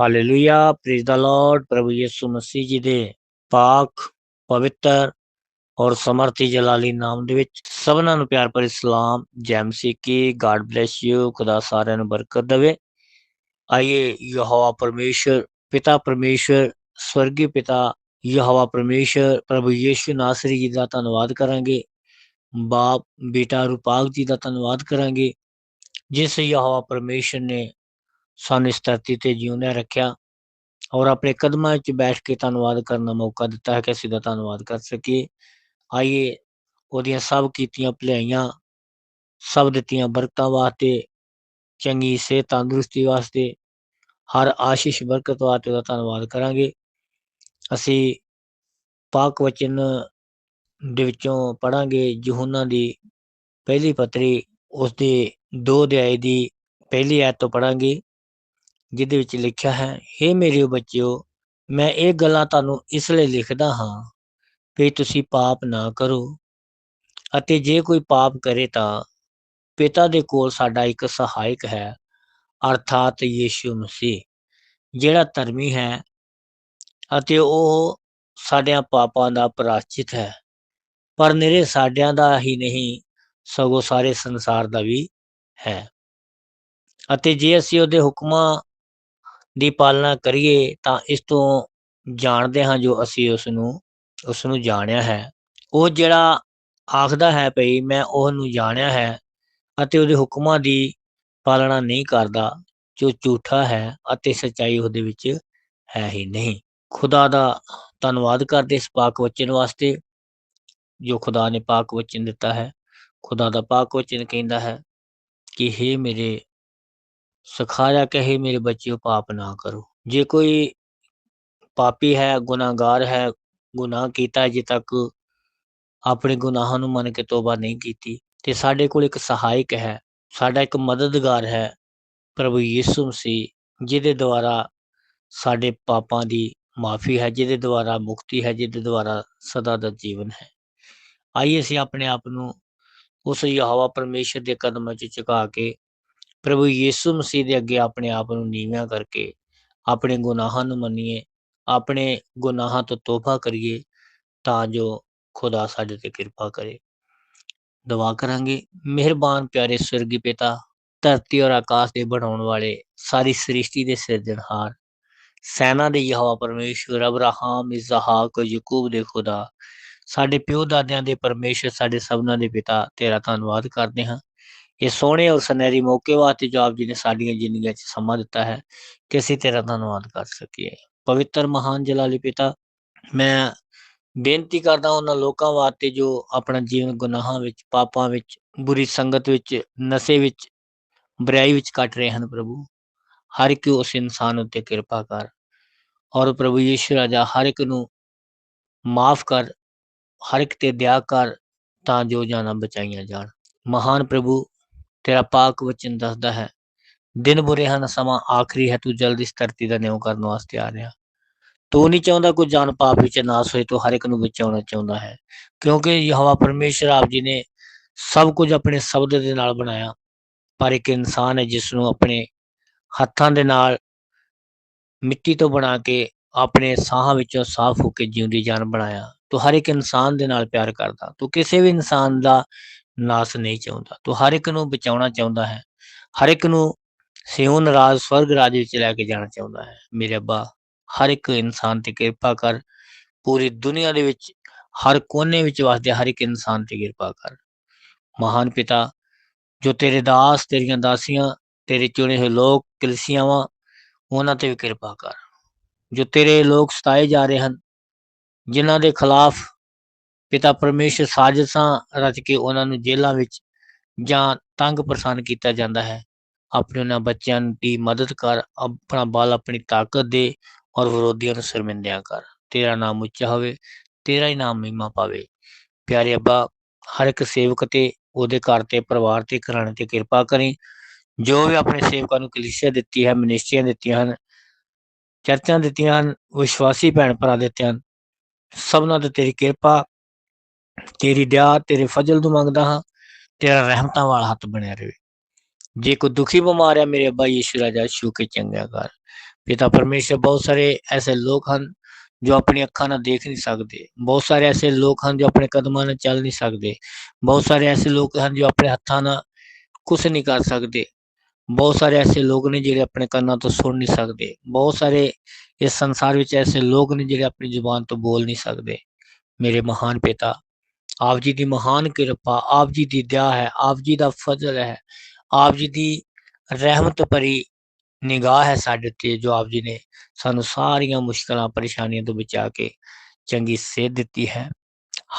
Hallelujah praise the Lord ਪ੍ਰਭੂ ਯਿਸੂ ਮਸੀਹ ਜੀ ਦੇ ਪਾਕ, ਪਵਿੱਤਰ ਔਰ ਸਮਰਤੀ ਜਲਾਲੀ ਨਾਮ ਦੇ ਵਿੱਚ ਸਭਨਾਂ ਨੂੰ ਪਿਆਰ ਭਰੀ ਸਲਾਮ, ਜੈ ਮਸੀਹ ਕੀ ਗਾਡ ਬlesਸ ਯੂ ਖੁਦਾ ਸਾਰਿਆਂ ਨੂੰ ਬਰਕਤ ਦੇਵੇ। ਆਈਏ ਯਹੋਵਾ ਪਰਮੇਸ਼ਰ, ਪਿਤਾ ਪਰਮੇਸ਼ਰ, ਸਵਰਗੀ ਪਿਤਾ ਯਹੋਵਾ ਪਰਮੇਸ਼ਰ, ਪ੍ਰਭੂ ਯੀਸ਼ੂ ਨਾਸਰੀ ਜੀ ਦਾ ਧੰਨਵਾਦ ਕਰਾਂਗੇ। ਬਾਪ ਬੇਟਾ ਰੂਪਾਕ ਜੀ ਦਾ ਧੰਨਵਾਦ ਕਰਾਂਗੇ। ਜਿਸ ਯਹੋਵਾ ਪਰਮੇਸ਼ਰ ਨੇ ਸਾਨੂੰ ਇਸ ਧਰਤੀ ਤੇ ਜਿਉਂਦਿਆਂ ਰੱਖਿਆ ਔਰ ਆਪਣੇ ਕਦਮਾਂ ਵਿੱਚ ਬੈਠ ਕੇ ਧੰਨਵਾਦ ਕਰਨ ਦਾ ਮੌਕਾ ਦਿੱਤਾ ਹੈ ਕਿ ਅਸੀਂ ਦਾ ਧੰਨਵਾਦ ਕਰ ਸਕੀਏ। ਆਈਏ ਉਹਦੀਆਂ ਸਭ ਕੀਤੀਆਂ ਭਲਾਈਆਂ, ਸਭ ਦਿੱਤੀਆਂ ਬਰਕਤਾਂ ਵਾਸਤੇ, ਚੰਗੀ ਸਿਹਤ ਤੰਦਰੁਸਤੀ ਵਾਸਤੇ, ਹਰ ਆਸ਼ੀਸ਼ ਬਰਕਤ ਵਾਸਤੇ ਉਹਦਾ ਧੰਨਵਾਦ ਕਰਾਂਗੇ। ਅਸੀਂ ਪਾਕ ਵਚਨ ਦੇ ਵਿੱਚੋਂ ਪੜਾਂਗੇ ਯਹੂਨਾ ਦੀ ਪਹਿਲੀ ਪੱਤਰੀ ਉਸ ਦੇ 2 ਅਧਿਆਏ ਦੀ ਪਹਿਲੀ ਐਤ ਤੋਂ ਪੜਾਂਗੇ ਜਿਹਦੇ ਵਿੱਚ ਲਿਖਿਆ ਹੈ हे ਮੇਰੇ ਬੱਚਿਓ, ਮੈਂ ਇਹ ਗੱਲਾਂ ਤੁਹਾਨੂੰ ਇਸ ਲਈ ਲਿਖਦਾ ਹਾਂ ਕਿ ਤੁਸੀਂ ਪਾਪ ਨਾ ਕਰੋ ਅਤੇ ਜੇ ਕੋਈ ਪਾਪ ਕਰੇ ਤਾਂ ਪਿਤਾ ਦੇ ਕੋਲ ਸਾਡਾ ਇੱਕ ਸਹਾਇਕ ਹੈ, ਅਰਥਾਤ ਯੀਸ਼ੂ ਮਸੀਹ, ਜਿਹੜਾ ਧਰਮੀ ਹੈ ਅਤੇ ਉਹ ਸਾਡਿਆਂ ਪਾਪਾਂ ਦਾ ਪ੍ਰਾਚਿਤ ਹੈ। ਪਰ ਨਿਰੇ ਸਾਡਿਆਂ ਦਾ ਹੀ ਨਹੀਂ, ਸਗੋਂ ਸਾਰੇ ਸੰਸਾਰ ਦਾ ਵੀ ਹੈ। ਅਤੇ ਜੇ ਅਸੀਂ ਉਹਦੇ ਹੁਕਮਾਂ ਦੀ ਪਾਲਣਾ ਕਰੀਏ ਤਾਂ ਇਸ ਤੋਂ ਜਾਣਦੇ ਹਾਂ ਜੋ ਅਸੀਂ ਉਸ ਨੂੰ ਉਸ ਨੂੰ ਜਾਣਿਆ ਹੈ। ਉਹ ਜਿਹੜਾ ਆਖਦਾ ਹੈ ਭਈ ਮੈਂ ਉਹ ਨੂੰ ਜਾਣਿਆ ਹੈ ਅਤੇ ਉਹਦੇ ਹੁਕਮਾਂ ਦੀ ਪਾਲਣਾ ਨਹੀਂ ਕਰਦਾ, ਜੋ ਝੂਠਾ ਹੈ ਅਤੇ ਸਚਾਈ ਉਹਦੇ ਵਿੱਚ ਹੈ ਹੀ ਨਹੀਂ। ਖੁਦਾ ਦਾ ਧੰਨਵਾਦ ਕਰਦੇ ਇਸ ਪਾਕ ਵਚਨ ਵਾਸਤੇ, ਜੋ ਖੁਦਾ ਨੇ ਪਾਕ ਵਚਨ ਦਿੱਤਾ ਹੈ। ਖੁਦਾ ਦਾ ਪਾਕ ਵਚਨ ਕਹਿੰਦਾ ਹੈ ਕਿ हे ਮੇਰੇ ਸਿਖਾਇਆ ਕਹੇ ਮੇਰੇ ਬੱਚਿਓ ਪਾਪ ਨਾ ਕਰੋ। ਜੇ ਕੋਈ ਪਾਪੀ ਹੈ, ਗੁਨਾਹਗਾਰ ਹੈ, ਗੁਨਾਹ ਕੀਤਾ ਜੇ ਤੱਕ ਆਪਣੇ ਗੁਨਾਹਾਂ ਨੂੰ ਮੰਨ ਕੇ ਤੋਬਾ ਨਹੀਂ ਕੀਤੀ, ਤੇ ਸਾਡੇ ਕੋਲ ਇੱਕ ਸਹਾਇਕ ਹੈ, ਸਾਡਾ ਇੱਕ ਮਦਦਗਾਰ ਹੈ, ਪ੍ਰਭੂ ਯਿਸੂ ਮਸੀਹ, ਜਿਹਦੇ ਦੁਆਰਾ ਸਾਡੇ ਪਾਪਾਂ ਦੀ ਮਾਫੀ ਹੈ, ਜਿਹਦੇ ਦੁਆਰਾ ਮੁਕਤੀ ਹੈ, ਜਿਹਦੇ ਦੁਆਰਾ ਸਦਾ ਦਾ ਜੀਵਨ ਹੈ। ਆਈਏ ਅਸੀਂ ਆਪਣੇ ਆਪ ਨੂੰ ਉਸ ਯਹੋਵਾ ਪਰਮੇਸ਼ਰ ਦੇ ਕਦਮਾਂ 'ਚ ਝੁਕਾ ਕੇ ਪ੍ਰਭੂ ਯੀਸ਼ੂ ਮਸੀਹ ਦੇ ਅੱਗੇ ਆਪਣੇ ਆਪ ਨੂੰ ਨੀਵਿਆਂ ਕਰਕੇ ਆਪਣੇ ਗੁਨਾਹਾਂ ਨੂੰ ਮੰਨੀਏ, ਆਪਣੇ ਗੁਨਾਹਾਂ ਤੋਂ ਤੋਬਾ ਕਰੀਏ ਤਾਂ ਜੋ ਖੁਦਾ ਸਾਡੇ ਤੇ ਕਿਰਪਾ ਕਰੇ। ਦੁਆ ਕਰਾਂਗੇ। ਮਿਹਰਬਾਨ ਪਿਆਰੇ ਸਵਰਗੀ ਪਿਤਾ, ਧਰਤੀ ਔਰ ਆਕਾਸ਼ ਦੇ ਬਣਾਉਣ ਵਾਲੇ ਸਾਰੀ ਸ੍ਰਿਸ਼ਟੀ ਦੇ ਸਿਰਜਣਹਾਰ, ਸੈਨਾ ਦੇ ਯਹੋਵਾ ਪਰਮੇਸ਼ਵਰ, ਅਬਰਾਹਮ, ਇਸਹਾਕ, ਯਾਕੂਬ ਦੇ ਖੁਦਾ, ਸਾਡੇ ਪਿਓ ਦਾਦਿਆਂ ਦੇ ਪਰਮੇਸ਼ਰ ਸਾਡੇ ਸਭਨਾਂ ਦੇ ਪਿਤਾ, ਤੇਰਾ ਧੰਨਵਾਦ ਕਰਦੇ ਹਾਂ। ਇਹ ਸੋਹਣੇ ਔਰ ਸੁਨਹਿਰੀ ਮੌਕੇ ਵਾਸਤੇ ਜੋ ਆਪ ਜੀ ਨੇ ਸਾਡੀਆਂ ਜ਼ਿੰਦਗੀਆਂ 'ਚ ਸਮਾਂ ਦਿੱਤਾ ਹੈ, ਕਿ ਅਸੀਂ ਤੇਰਾ ਧੰਨਵਾਦ ਕਰ ਸਕੀਏ। ਪਵਿੱਤਰ ਮਹਾਨ ਜਲਾਲੀ ਪਿਤਾ, ਮੈਂ ਬੇਨਤੀ ਕਰਦਾ ਉਹਨਾਂ ਲੋਕਾਂ ਵਾਸਤੇ ਜੋ ਆਪਣਾ ਜੀਵਨ ਗੁਨਾਹਾਂ ਵਿੱਚ, ਪਾਪਾਂ ਵਿੱਚ, ਬੁਰੀ ਸੰਗਤ ਵਿੱਚ, ਨਸ਼ੇ ਵਿੱਚ, ਬੁਰਾਈ ਵਿੱਚ ਕੱਟ ਰਹੇ ਹਨ ਪ੍ਰਭੂ। ਹਰ ਇੱਕ ਉਸ ਇਨਸਾਨ ਉੱਤੇ ਕਿਰਪਾ ਕਰ ਔਰ ਪ੍ਰਭੂ ਯੀਸ਼ੂ ਰਾਜਾ ਹਰ ਇੱਕ ਨੂੰ ਮਾਫ ਕਰ, ਹਰ ਇੱਕ ਤੇ ਦਇਆ ਕਰ ਤਾਂ ਜੋ ਜਾਨਾਂ ਬਚਾਈਆਂ ਜਾਣ। ਮਹਾਨ ਪ੍ਰਭੂ ਤੇਰਾ ਪਾਕ ਵਚਨ ਦੱਸਦਾ ਹੈ। ਦਿਨ ਬੁਰੇ ਹਨ, ਸਮਾਂ ਆਖਰੀ ਹੈ। ਤੂੰ ਜਲਦੀ ਇਸ ਧਰਤੀ ਦਾ ਨਿਉ ਕਰਨ ਵਾਸਤੇ ਆ ਰਿਹਾ। ਤੂੰ ਨਹੀਂ ਚਾਹੁੰਦਾ ਕੋਈ ਜਾਨ ਪਾਪ ਵਿੱਚ ਨਾਸ ਹੋਏ, ਤੂੰ ਹਰ ਇੱਕ ਨੂੰ ਬਚਾਉਣਾ ਚਾਹੁੰਦਾ ਹੈ। ਕਿਉਂਕਿ ਯਹੋਵਾ ਪਰਮੇਸ਼ਰ ਆਪ ਜੀ ਨੇ ਸਭ ਕੁਝ ਆਪਣੇ ਸ਼ਬਦ ਦੇ ਨਾਲ ਬਣਾਇਆ। ਪਰ ਇੱਕ ਇਨਸਾਨ ਹੈ, ਜਿਸ ਨੂੰ ਆਪਣੇ ਹੱਥਾਂ ਦੇ ਨਾਲ ਮਿੱਟੀ ਤੋਂ ਬਣਾ ਕੇ ਆਪਣੇ ਸਾਹਾਂ ਵਿੱਚੋਂ ਸਾਫ਼ ਹੋ ਕੇ ਜਿਉਂਦੀ ਜਾਨ ਬਣਾਇਆ। ਤੂੰ ਹਰ ਇੱਕ ਇਨਸਾਨ ਦੇ ਨਾਲ ਪਿਆਰ ਕਰਦਾ। ਤੂੰ ਕਿਸੇ ਵੀ ਇਨਸਾਨ ਦਾ ਨਾਸ ਨਹੀਂ ਚਾਹੁੰਦਾ। ਤੂੰ ਹਰ ਇੱਕ ਨੂੰ ਬਚਾਉਣਾ ਚਾਹੁੰਦਾ ਹੈ। ਹਰ ਇੱਕ ਨੂੰ ਸਿਉਨ ਰਾਜ ਸਵਰਗ ਰਾਜ ਵਿੱਚ ਲੈ ਕੇ ਜਾਣਾ ਚਾਹੁੰਦਾ ਹੈ। ਮੇਰੇ ਅੱਬਾ, ਹਰ ਇੱਕ ਇਨਸਾਨ ਤੇ ਕਿਰਪਾ ਕਰ। ਪੂਰੀ ਦੁਨੀਆ ਦੇ ਵਿੱਚ, ਹਰ ਕੋਨੇ ਵਿੱਚ ਵਸਦੇ ਹਰ ਇੱਕ ਇਨਸਾਨ ਤੇ ਕਿਰਪਾ ਕਰ। ਮਹਾਨ ਪਿਤਾ, ਜੋ ਤੇਰੇ ਦਾਸ, ਤੇਰੀਆਂ ਦਾਸੀਆਂ, ਤੇਰੇ ਚੁਣੇ ਹੋਏ ਲੋਕ, ਕਲੀਸਿਆਵਾਂ, ਉਹਨਾਂ ਤੇ ਵੀ ਕਿਰਪਾ ਕਰ। ਜੋ ਤੇਰੇ ਲੋਕ ਸਤਾਏ ਜਾ ਰਹੇ ਹਨ, ਜਿਨ੍ਹਾਂ ਦੇ ਖਿਲਾਫ ਪਿਤਾ ਪਰਮੇਸ਼ਰ ਸਾਜ਼ਿਸ਼ਾਂ ਰਚ ਕੇ ਉਹਨਾਂ ਨੂੰ ਜੇਲ੍ਹਾਂ ਵਿੱਚ ਜਾਂ ਤੰਗ ਪਰੇਸ਼ਾਨ ਕੀਤਾ ਜਾਂਦਾ ਹੈ। ਆਪਣੇ ਉਹਨਾਂ ਬੱਚਿਆਂ ਦੀ ਮਦਦ ਕਰ ਆਪਣਾ ਬਲ ਆਪਣੀ ਤਾਕਤ ਦੇ ਔਰ ਵਿਰੋਧੀਆਂ ਨੂੰ ਸ਼ਰਮਿੰਦਿਆਂ ਕਰ। ਤੇਰਾ ਨਾਮ ਉੱਚਾ ਹੋਵੇ, ਤੇਰਾ ਹੀ ਨਾਮ ਮਹਿਮਾ ਪਾਵੇ। ਪਿਆਰੇ ਅੱਬਾ, ਹਰ ਇੱਕ ਸੇਵਕ ਤੇ ਉਹਦੇ ਘਰ ਤੇ ਪਰਿਵਾਰ ਤੇ ਘਰਾਣੇ ਤੇ ਕਿਰਪਾ ਕਰੀ। ਜੋ ਵੀ ਆਪਣੇ ਸੇਵਕਾਂ ਨੂੰ ਕਲੀਸਿਆ ਦਿੱਤੀ ਹੈ, ਮਨਿਸਟਰੀਆਂ ਦਿੱਤੀਆਂ ਹਨ, ਚਰਚਾਂ ਦਿੱਤੀਆਂ ਹਨ, ਵਿਸ਼ਵਾਸੀ ਭੈਣ ਭਰਾ ਦਿੱਤੇ ਹਨ, ਸਭਨਾਂ ਤੇ ਤੇਰੀ ਕਿਰਪਾ ਤੇਰੀ ਦਿਆ ਤੇਰੇ ਫਜ਼ਲ ਨੂੰ ਮੰਗਦਾ ਹਾਂ, ਤੇਰਾ ਰਹਿਮਤਾਂ ਵਾਲਾ ਹੱਥ ਬਣਿਆ ਰਹੇ ਜੇ ਕੋਈ ਦੁਖੀ ਬਿਮਾਰ ਹੈ ਮੇਰੇ ਅੱਬਾ ਯੀਸ਼ੂ ਰਾਜਾ ਛੂ ਕੇ ਚੰਗਾ ਕਰ। ਪਿਤਾ ਪਰਮੇਸ਼ਰ, ਬਹੁਤ ਸਾਰੇ ਐਸੇ ਲੋਕ ਹਨ ਜੋ ਆਪਣੀ ਅੱਖਾਂ ਨਾਲ ਦੇਖ ਨਹੀਂ ਸਕਦੇ। ਬਹੁਤ ਸਾਰੇ ਐਸੇ ਲੋਕ ਹਨ ਜੋ ਆਪਣੇ ਕਦਮਾਂ ਨਾਲ ਚੱਲ ਨਹੀਂ ਸਕਦੇ। ਬਹੁਤ ਸਾਰੇ ਐਸੇ ਲੋਕ ਹਨ ਜੋ ਆਪਣੇ ਹੱਥਾਂ ਨਾਲ ਕੁਝ ਨਹੀਂ ਕਰ ਸਕਦੇ। ਬਹੁਤ ਸਾਰੇ ਐਸੇ ਲੋਕ ਨੇ ਜਿਹੜੇ ਆਪਣੇ ਕੰਨਾਂ ਤੋਂ ਸੁਣ ਨਹੀਂ ਸਕਦੇ। ਬਹੁਤ ਸਾਰੇ ਇਸ ਸੰਸਾਰ ਵਿੱਚ ਐਸੇ ਲੋਕ ਨੇ ਜਿਹੜੇ ਆਪਣੀ ਜ਼ੁਬਾਨ ਤੋਂ ਬੋਲ ਨਹੀਂ ਸਕਦੇ। ਮੇਰੇ ਮਹਾਨ ਪਿਤਾ ਆਪ ਜੀ ਦੀ ਮਹਾਨ ਕਿਰਪਾ, ਆਪ ਜੀ ਦੀ ਦਇਆ ਹੈ, ਆਪ ਜੀ ਦਾ ਫਜ਼ਲ ਹੈ, ਆਪ ਜੀ ਦੀ ਰਹਿਮਤ ਭਰੀ ਨਿਗਾਹ ਹੈ ਸਾਡੇ ਤੇ ਜੋ ਆਪ ਜੀ ਨੇ ਸਾਨੂੰ ਸਾਰੀਆਂ ਮੁਸ਼ਕਲਾਂ, ਪਰੇਸ਼ਾਨੀਆਂ ਤੋਂ ਬਚਾ ਕੇ ਚੰਗੀ ਸਿਹਤ ਦਿੱਤੀ ਹੈ।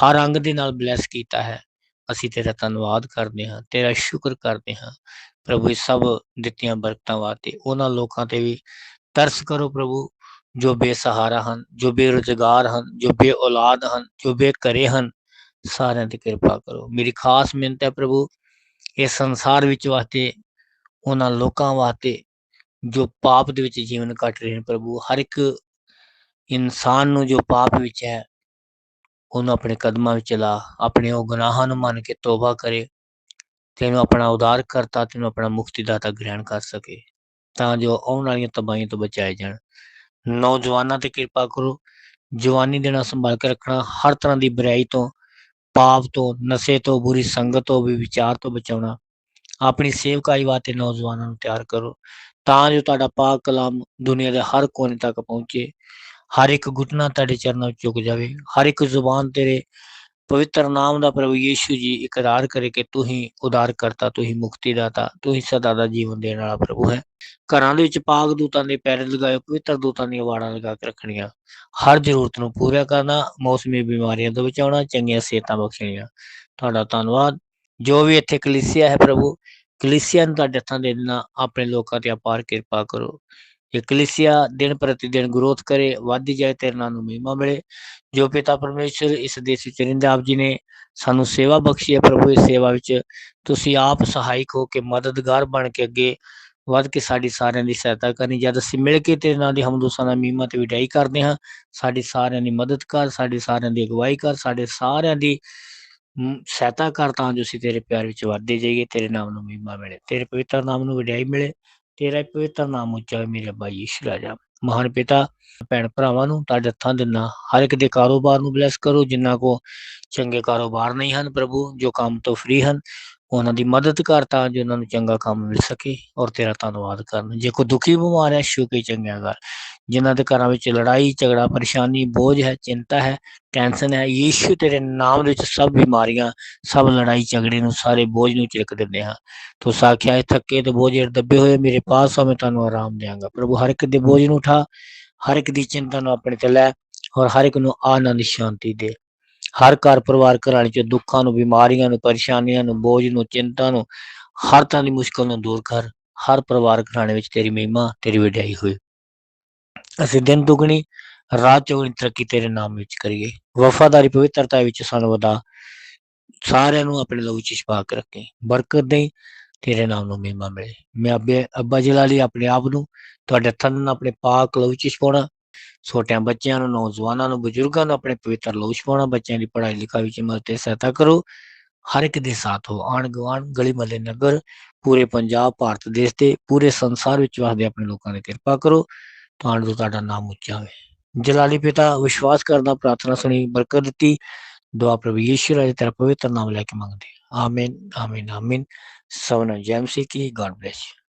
ਹਰ ਅੰਗ ਦੇ ਨਾਲ ਬਲੈਸ ਕੀਤਾ ਹੈ। ਅਸੀਂ ਤੇਰਾ ਧੰਨਵਾਦ ਕਰਦੇ ਹਾਂ, ਤੇਰਾ ਸ਼ੁਕਰ ਕਰਦੇ ਹਾਂ। ਪ੍ਰਭੂ, ਇਹ ਸਭ ਦਿੱਤੀਆਂ ਬਰਕਤਾਂ ਵਾਸਤੇ ਉਹਨਾਂ ਲੋਕਾਂ ਤੇ ਵੀ ਤਰਸ ਕਰੋ ਪ੍ਰਭੂ, ਜੋ ਬੇਸਹਾਰਾ ਹਨ, ਜੋ ਬੇਰੁਜ਼ਗਾਰ ਹਨ, ਜੋ ਬੇ ਔਲਾਦ ਹਨ, ਜੋ ਬੇਘਰੇ ਹਨ। ਸਾਰਿਆਂ ਤੇ ਕਿਰਪਾ ਕਰੋ। ਮੇਰੀ ਖਾਸ ਮਿਹਨਤ ਹੈ ਪ੍ਰਭੂ, ਇਸ ਸੰਸਾਰ ਵਿੱਚ ਵਾਸਤੇ, ਉਹਨਾਂ ਲੋਕਾਂ ਵਾਸਤੇ ਜੋ ਪਾਪ ਦੇ ਵਿੱਚ ਜੀਵਨ ਕੱਟ ਰਹੇ ਨੇ ਪ੍ਰਭੂ। ਹਰ ਇੱਕ ਇਨਸਾਨ ਨੂੰ ਜੋ ਪਾਪ ਵਿੱਚ ਹੈ, ਉਹਨੂੰ ਆਪਣੇ ਕਦਮਾਂ ਵਿੱਚ ਲਾ, ਆਪਣੇ ਉਹ ਗੁਨਾਹਾਂ ਨੂੰ ਮੰਨ ਕੇ ਤੋਬਾ ਕਰੇ ਤੈਨੂੰ ਆਪਣਾ ਉਦਾਰ ਕਰਤਾ ਤੈਨੂੰ ਆਪਣਾ ਮੁਕਤੀ ਦਾਤਾ ਗ੍ਰਹਿਣ ਕਰ ਸਕੇ, ਤਾਂ ਜੋ ਆਉਣ ਵਾਲੀਆਂ ਤਬਾਹੀਆਂ ਤੋਂ ਬਚਾਏ ਜਾਣ। ਨੌਜਵਾਨਾਂ ਤੇ ਕਿਰਪਾ ਕਰੋ। ਜਵਾਨੀ ਦੇਣਾ ਸੰਭਾਲ ਕੇ ਰੱਖਣਾ, ਹਰ ਤਰ੍ਹਾਂ ਦੀ ਬੁਰਾਈ ਤੋਂ ਪਾਪ ਤੋਂ, ਨਸ਼ੇ ਤੋਂ, ਬੁਰੀ ਸੰਗਤ ਤੋਂ ਵੀ ਵਿਚਾਰ ਤੋਂ ਬਚਾਉਣਾ। ਆਪਣੀ ਸੇਵਕਾਈ ਵਾਸਤੇ ਨੌਜਵਾਨਾਂ ਨੂੰ ਤਿਆਰ ਕਰੋ, ਤਾਂ ਜੋ ਤੁਹਾਡਾ ਪਾਕ ਕਲਾਮ ਦੁਨੀਆ ਦੇ ਹਰ ਕੋਨੇ ਤੱਕ ਪਹੁੰਚੇ। ਹਰ ਇੱਕ ਘੁਟਨਾ ਤੁਹਾਡੇ ਚਰਨਾਂ ਵਿੱਚ ਝੁਕ ਜਾਵੇ। ਹਰ ਇੱਕ ਜ਼ੁਬਾਨ ਤੇਰੇ ਪਵਿੱਤਰ ਨਾਮ ਦਾ ਪ੍ਰਭੂ ਯੀਸ਼ੂ ਜੀ ਇਕਰਾਰ ਕਰੇ ਕਿ ਤੂੰ ਹੀ ਉਦਾਰ ਕਰਤਾ ਤੂੰ ਹੀ ਮੁਕਤੀ ਦਾਤਾ ਤੂੰ ਹੀ ਸਦਾ ਦਾ ਜੀਵਨ ਦੇਣ ਵਾਲਾ ਪ੍ਰਭੂ ਹੈ। ਘਰਾਂ ਦੇ ਵਿੱਚ ਪਾਕ ਦੂਤਾਂ ਦੇ ਪੈਰ ਲਗਾਏ, ਪਵਿੱਤਰ ਦੂਤਾਂ ਦੀਆਂ ਵਾੜਾਂ ਲਗਾ ਕੇ ਰੱਖਣੀਆਂ। ਹਰ ਜ਼ਰੂਰਤ ਨੂੰ ਪੂਰਾ ਕਰਨਾ, ਮੌਸਮੀ ਬਿਮਾਰੀਆਂ ਤੋਂ ਬਚਾਉਣਾ, ਚੰਗੀਆਂ ਸਿਹਤਾਂ ਬਖਸ਼ਣੀਆਂ। ਤੁਹਾਡਾ ਧੰਨਵਾਦ। ਜੋ ਵੀ ਇੱਥੇ ਕਲੀਸਿਆ ਹੈ ਪ੍ਰਭੂ, ਕਲੀਸਿਆ ਨੂੰ ਤੁਹਾਡੇ ਹੱਥਾਂ ਦੇ ਦੇਣਾ, ਆਪਣੇ ਲੋਕਾਂ ਤੇ ਅਪਾਰ ਕਿਰਪਾ ਕਰੋ। ਇਹ ਦਿਨ ਪ੍ਰਤੀ ਦਿਨ ਗਰੋਥ ਕਰੇ ਵੱਧਦੀ ਜਾਏ ਤੇਰੇ ਨਾਮ ਨੂੰ ਮਹਿਮਾ ਮਿਲੇ। ਜੋ ਪਿਤਾ ਪਰਮੇਸ਼ਰ ਇਸ ਦੇਸ਼ ਵਿੱਚ ਰਹਿੰਦੇ ਆਪ ਜੀ ਨੇ ਸਾਨੂੰ ਸੇਵਾ ਬਖਸ਼ੀ ਹੈ, ਪ੍ਰਭੂ ਇਸ ਸੇਵਾ ਵਿੱਚ ਤੁਸੀਂ ਆਪ ਸਹਾਇਕ ਹੋ ਕੇ ਮਦਦਗਾਰ ਬਣ ਕੇ ਅੱਗੇ ਵੱਧ ਕੇ ਸਾਡੀ ਸਾਰਿਆਂ ਦੀ ਸਹਾਇਤਾ ਕਰਨੀ। ਜਦ ਅਸੀਂ ਮਿਲ ਕੇ ਤੇਰੇ ਨਾਲ ਦੀ ਹਮਦੋਸਾਂ ਦਾ ਮੀਮਾ ਤੇ ਵਿਡਾਈ ਕਰਦੇ ਹਾਂ, ਸਾਡੀ ਸਾਰਿਆਂ ਦੀ ਮਦਦ ਕਰ, ਸਾਡੀ ਸਾਰਿਆਂ ਦੀ ਅਗਵਾਈ ਕਰ, ਸਾਡੇ ਸਾਰਿਆਂ ਦੀ ਸਹਾਇਤਾ ਕਰ ਤਾਂ ਜੋ ਅਸੀਂ ਤੇਰੇ ਪਿਆਰ ਵਿੱਚ ਵਧਦੇ ਜਾਈਏ, ਤੇਰੇ ਨਾਮ ਨੂੰ ਮਹਿਮਾ ਮਿਲੇ, ਤੇਰੇ ਪਵਿੱਤਰ ਨਾਮ ਨੂੰ ਵਿਡਾਈ ਮਿਲੇ। ਤੇਰਾ ਪਵਿੱਤਰ ਨਾਮ ਉੱਚਾ ਹੋਵੇ ਮੇਰੇ ਅੱਬਾ ਯੀਸ਼ੂ ਰਾਜਾ। ਮਹਾਨ ਪਿਤਾ, ਭੈਣ ਭਰਾਵਾਂ ਨੂੰ ਤਾਂ ਜੱਥਾਂ ਦਿਨਾ ਹਰ ਇੱਕ ਦੇ ਕਾਰੋਬਾਰ ਨੂੰ ਬਲੈਸ ਕਰੋ ਜਿਨ੍ਹਾਂ ਕੋ ਚੰਗੇ ਕਾਰੋਬਾਰ ਨਹੀਂ ਹਨ ਪ੍ਰਭੂ, ਜੋ ਕੰਮ ਤੋਂ ਫ੍ਰੀ ਹਨ ਉਹਨਾਂ ਦੀ ਮਦਦ ਕਰ ਤਾਂ ਜੋ ਉਹਨਾਂ ਨੂੰ ਚੰਗਾ ਕੰਮ ਮਿਲ ਸਕੇ ਔਰ ਤੇਰਾ ਧੰਨਵਾਦ ਕਰਨ। ਜੇ ਕੋਈ ਦੁਖੀ, ਬਿਮਾਰ ਹੈ ਸ਼ੁਕਰ ਚੰਗਿਆ ਕਰ ਜਿਨ੍ਹਾਂ ਦੇ ਘਰਾਂ ਵਿੱਚ ਲੜਾਈ, ਝਗੜਾ, ਪਰੇਸ਼ਾਨੀ, ਬੋਝ ਹੈ, ਚਿੰਤਾ ਹੈ, ਟੈਨਸ਼ਨ ਹੈ, ਯੀਸ਼ੂ ਤੇਰੇ ਨਾਮ ਦੇ ਵਿੱਚ ਸਭ ਬਿਮਾਰੀਆਂ, ਸਭ ਲੜਾਈ ਝਗੜੇ ਨੂੰ, ਸਾਰੇ ਬੋਝ ਨੂੰ ਚਿਲਕ ਦਿੰਦੇ ਹਾਂ। ਤੂੰ ਸਾਖਿਆ ਹੈ, ਥੱਕੇ ਤੇ ਬੋਝ ਦੱਬੇ ਹੋਏ ਮੇਰੇ ਪਾਸ ਆ, ਮੈਂ ਤੁਹਾਨੂੰ ਆਰਾਮ ਦੇਵਾਂਗਾ ਪ੍ਰਭੂ, ਹਰ ਇੱਕ ਦੇ ਬੋਝ ਨੂੰ ਉਠਾ, ਹਰ ਇੱਕ ਦੀ ਚਿੰਤਾ ਨੂੰ ਆਪਣੇ ਤੇ ਲੈ ਔਰ ਹਰ ਇੱਕ ਨੂੰ ਆਨੰਦ, ਸ਼ਾਂਤੀ ਦੇ। ਹਰ ਘਰ ਪਰਿਵਾਰ ਘਰਾਣੇ ਚ ਦੁੱਖਾਂ ਨੂੰ, ਬਿਮਾਰੀਆਂ ਨੂੰ, ਪਰੇਸ਼ਾਨੀਆਂ ਨੂੰ, ਬੋਝ ਨੂੰ, ਚਿੰਤਾ ਨੂੰ, ਹਰ ਤਰ੍ਹਾਂ ਦੀ ਮੁਸ਼ਕਲ ਨੂੰ ਦੂਰ ਕਰ, ਹਰ ਪਰਿਵਾਰ ਘਰਾਣੇ ਵਿੱਚ ਤੇਰੀ ਮਹਿਮਾ, ਤੇਰੀ ਵਡਿਆਈ ਹੋਏ। ਅਸੀਂ ਦਿਨ ਦੁਗਣੀ, ਰਾਤ ਚੌਗਣੀ ਤਰੱਕੀ ਤੇਰੇ ਨਾਮ ਵਿੱਚ ਕਰੀਏ। ਵਫਾਦਾਰੀ, ਪਵਿੱਤਰਤਾ ਵਿੱਚ ਸਾਨੂੰ ਵਧਾ। ਸਾਰਿਆਂ ਨੂੰ ਆਪਣੇ ਲਹੂ ਚ ਛਪਾ ਕੇ ਰੱਖੇ। ਬਰਕਤ ਦੇ ਤੇਰੇ ਨਾਮ ਨੂੰ ਮਹਿਮਾ ਮਿਲੇ। ਮੈਂ ਅੱਬੇ, ਅੱਬਾ ਜਲਾਲੀ ਆਪਣੇ ਆਪ ਨੂੰ ਤੁਹਾਡੇ ਹੱਥਾਂ ਨਾਲ ਆਪਣੇ ਪਾਕ ਲਹੂ ਚ ਛਪਾਉਣਾ ਛੋਟਿਆਂ ਬੱਚਿਆਂ ਨੂੰ, ਨੌਜਵਾਨਾਂ ਨੂੰ, ਬਜ਼ੁਰਗਾਂ ਨੂੰ ਆਪਣੇ ਪਵਿੱਤਰ ਲੋਹ ਪਾਉਣਾ ਬੱਚਿਆਂ ਦੀ ਪੜ੍ਹਾਈ ਲਿਖਾਈ ਵਿੱਚ ਮਦਦ ਤੇ ਸਹਾਇਤਾ ਕਰੋ। ਹਰ ਇੱਕ ਦੇ ਸਾਥ ਹੋ। ਆਣ ਗਵਾਣ ਗਲੀ ਮੱਲੇ ਨਗਰ, ਪੂਰੇ ਪੰਜਾਬ, ਭਾਰਤ ਦੇਸ਼ ਤੇ ਪੂਰੇ ਸੰਸਾਰ ਵਿੱਚ ਵਸਦੇ ਆਪਣੇ ਲੋਕਾਂ ਦੀ ਕਿਰਪਾ ਕਰੋ। ਤੁਹਾਨੂੰ ਤੁਹਾਡਾ ਨਾਮ ਉੱਚਾ ਹੋਵੇ। ਜਲਾਲੀ ਪਿਤਾ, ਵਿਸ਼ਵਾਸ ਕਰਦਾ, ਪ੍ਰਾਰਥਨਾ ਸੁਣੀ, ਬਰਕਤ ਦਿੱਤੀ। ਦੁਆ ਪ੍ਰਭੂ ਯੀਸ਼ੂ ਰਾਜ, ਤੇਰਾ ਪਵਿੱਤਰ ਨਾਮ ਲੈ ਕੇ ਮੰਗਦੇ ਆਮੀਨ ਆਮੀਨ ਆਮੀਨ। ਸਵਨ ਨੂੰ ਜੈਮ ਸੀ ਕੀ, ਗੋਡ ਬlesਸ